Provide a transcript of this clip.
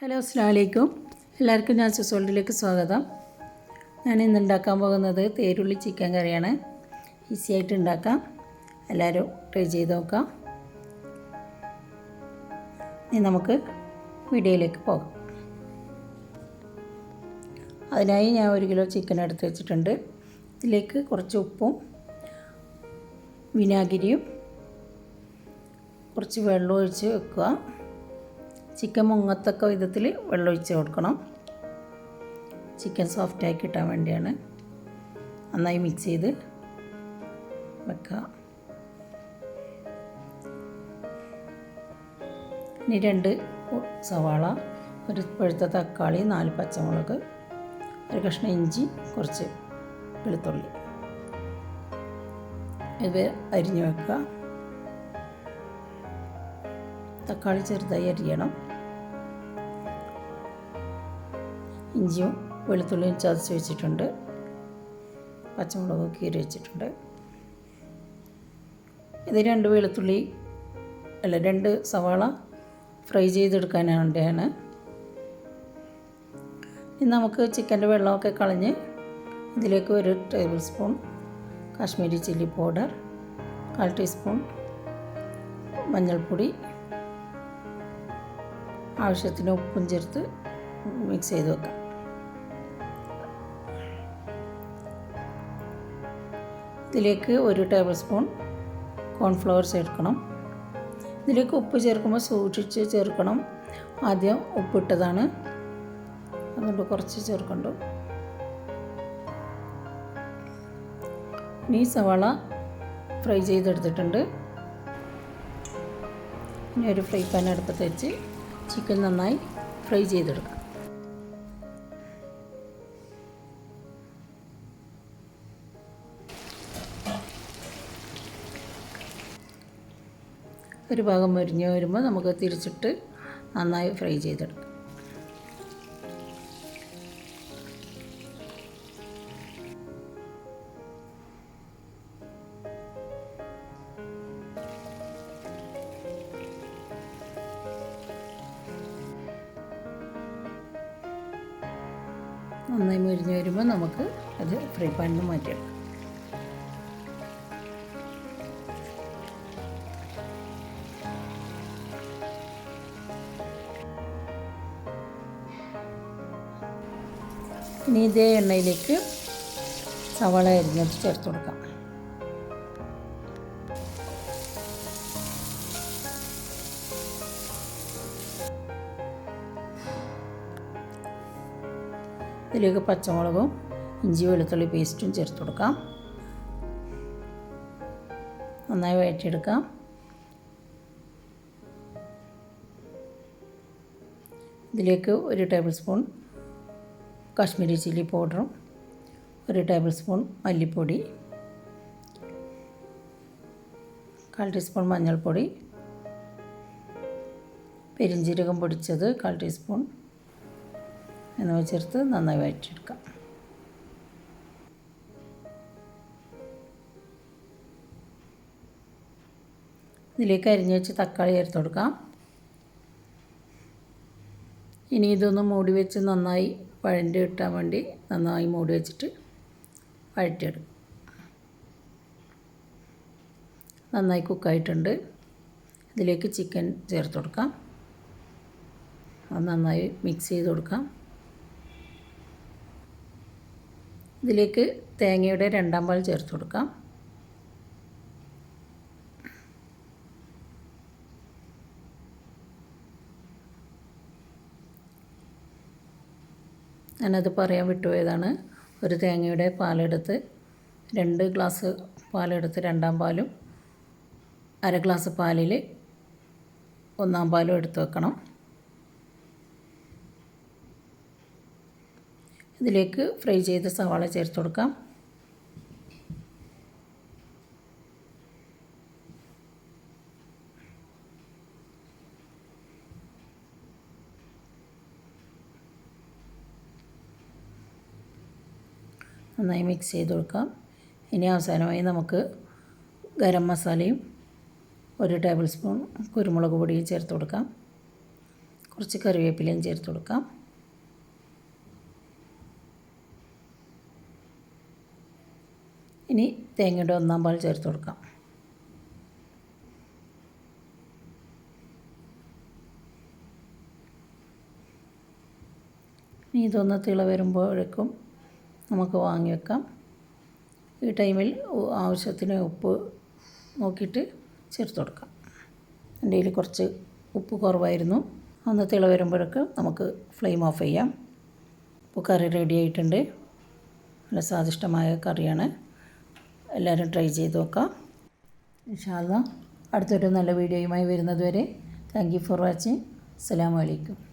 Hello അസ്ലാമലൈക്കും എല്ലാവർക്കും ഞാൻ സുസോൾഡിലേക്ക് സ്വാഗതം. ഞാൻ ഇന്ന് ഉണ്ടാക്കാൻ പോകുന്നത് തേരുള്ളി ചിക്കൻ കറിയാണ്. ഈസി ആയിട്ട് ഉണ്ടാക്കാം. എല്ലാവരും ട്രൈ ചെയ്ത് നോക്കാം. ഇനി നമുക്ക് വീഡിയോയിലേക്ക് പോകാം. അതിനായി ഞാൻ ഒരു കിലോ ചിക്കൻ എടുത്ത് വെച്ചിട്ടുണ്ട്. ഇതിലേക്ക് കുറച്ച് ഉപ്പും വിനാഗിരിയും കുറച്ച് വെള്ളം ഒഴിച്ച് വെക്കുക. ചിക്കൻ മുങ്ങത്തക്ക വിധത്തിൽ വെള്ളമൊഴിച്ച് കൊടുക്കണം. ചിക്കൻ സോഫ്റ്റാക്കി കിട്ടാൻ വേണ്ടിയാണ്. നന്നായി മിക്സ് ചെയ്ത് വെക്കുക ഇനി രണ്ട് സവാള ഒരു പഴുത്ത തക്കാളി നാല് പച്ചമുളക് ഒരു കഷ്ണം ഇഞ്ചി കുറച്ച് വെളുത്തുള്ളി. ഇത് അരിഞ്ഞു വെക്കുക തക്കാളി ചെറുതായി അരിയണം. ഇഞ്ചിയും വെളുത്തുള്ളിയും ചതച്ച് വെച്ചിട്ടുണ്ട്. പച്ചമുളക് കീറി വെച്ചിട്ടുണ്ട്. ഇത് രണ്ട് വെളുത്തുള്ളി അല്ല രണ്ട് സവാള ഫ്രൈ ചെയ്തെടുക്കാനാണ്. വേണ്ടിയാണ് ഇനി നമുക്ക് ചിക്കന്റെ വെള്ളമൊക്കെ കളഞ്ഞ് ഇതിലേക്ക് ഒരു table spoon Kashmiri chilli powder കാൽ ടീസ്പൂൺ മഞ്ഞൾപ്പൊടി ആവശ്യത്തിന് ഉപ്പും ചേർത്ത് മിക്സ് ചെയ്ത് വെക്കാം. ഇതിലേക്ക് ഒരു ടേബിൾ സ്പൂൺ കോൺഫ്ലവർ ചേർക്കണം. ഇതിലേക്ക് ഉപ്പ് ചേർക്കുമ്പോൾ സൂക്ഷിച്ച് ചേർക്കണം. ആദ്യം ഉപ്പിട്ടതാണ്. അതുകൊണ്ട് കുറച്ച് ചേർക്കണ്ടു. ഇനി സവാള ഫ്രൈ ചെയ്തെടുത്തിട്ടുണ്ട്. ഇനി ഒരു ഫ്രൈ പാൻ അടുപ്പത്ത് വെച്ച് ചിക്കൻ നന്നായി ഫ്രൈ ചെയ്തെടുക്കാം. ഒരു ഭാഗം മുരിഞ്ഞ് വരുമ്പോൾ നമുക്ക് തിരിച്ചിട്ട് നന്നായി ഫ്രൈ ചെയ്തെടുക്കാം. നന്നായി മുരിഞ്ഞ് വരുമ്പോൾ നമുക്ക് അത് ഫ്രൈ പാനിൽ മാറ്റിയെടുക്കാം. ഇനി ഇതേ എണ്ണയിലേക്ക് സവാള അരിഞ്ഞത് ചേർത്ത് കൊടുക്കാം. ഇതിലേക്ക് പച്ചമുളകും ഇഞ്ചി വെളുത്തുള്ളി പേസ്റ്റും ചേർത്ത് കൊടുക്കാം. നന്നായി വഴറ്റിയെടുക്കാം. ഇതിലേക്ക് ഒരു ടേബിൾ സ്പൂൺ കാശ്മീരി ചില്ലി പൗഡറും ഒരു ടേബിൾ സ്പൂൺ മല്ലിപ്പൊടി കാൽ ടീസ്പൂൺ മഞ്ഞൾപ്പൊടി പെരിഞ്ചീരകം പൊടിച്ചത് കാൽ ടീസ്പൂൺ എന്നിവ ചേർത്ത് നന്നായി വഴറ്റിയെടുക്കാം. ഇതിലേക്ക് അരിഞ്ഞു വെച്ച് തക്കാളി ചേർത്ത് കൊടുക്കാം. ഇനി ഇതൊന്ന് മൂടി വെച്ച് നന്നായി വഴണ്ടി കിട്ടാൻ വേണ്ടി നന്നായി മൂടി വെച്ചിട്ട് വഴറ്റിയെടുക്കും. നന്നായി കുക്കായിട്ടുണ്ട്. ഇതിലേക്ക് ചിക്കൻ ചേർത്ത് കൊടുക്കാം. അത് നന്നായി മിക്സ് ചെയ്ത് കൊടുക്കാം. ഇതിലേക്ക് തേങ്ങയുടെ രണ്ടാം പാൽ ചേർത്ത് കൊടുക്കാം. ഞാനത് പറയാൻ വിട്ടുപോയതാണ്. ഒരു തേങ്ങയുടെ പാലെടുത്ത് രണ്ട് ഗ്ലാസ് പാലെടുത്ത് രണ്ടാം പാലും അര ഗ്ലാസ് പാലിൽ ഒന്നാം പാലും എടുത്ത് വെക്കണം. ഇതിലേക്ക് ഫ്രൈ ചെയ്ത സവാള ചേർത്ത് കൊടുക്കാം. നന്നായി മിക്സ് ചെയ്ത് കൊടുക്കാം. ഇനി അവസാനമായി നമുക്ക് ഗരം മസാലയും ഒരു ടേബിൾ സ്പൂൺ കുരുമുളക് പൊടിയും ചേർത്ത് കൊടുക്കാം. കുറച്ച് കറിവേപ്പിലയും ചേർത്ത് കൊടുക്കാം. ഇനി തേങ്ങയുടെ ഒന്നാം പാൽ ചേർത്ത് കൊടുക്കാം. ഇനി ഇതൊന്ന് തിള വരുമ്പോഴേക്കും നമുക്ക് വാങ്ങി വെക്കാം. ഈ ടൈമിൽ ആവശ്യത്തിന് ഉപ്പ് നോക്കിയിട്ട് ചേർത്ത് കൊടുക്കാം. എന്റെ കയ്യിൽ കുറച്ച് ഉപ്പ് കുറവായിരുന്നു. ഒന്ന് തിള വരുമ്പോഴൊക്കെ നമുക്ക് ഫ്ലെയിം ഓഫ് ചെയ്യാം. ഇപ്പോൾ കറി റെഡി ആയിട്ടുണ്ട്. നല്ല സ്വാദിഷ്ടമായ കറിയാണ്. എല്ലാവരും ട്രൈ ചെയ്ത് നോക്കാം. ഇൻഷാല്ല അടുത്തൊരു നല്ല വീഡിയോയുമായി വരുന്നതുവരെ താങ്ക് യു ഫോർ വാച്ചിങ് അസ്സാം അലൈക്കും.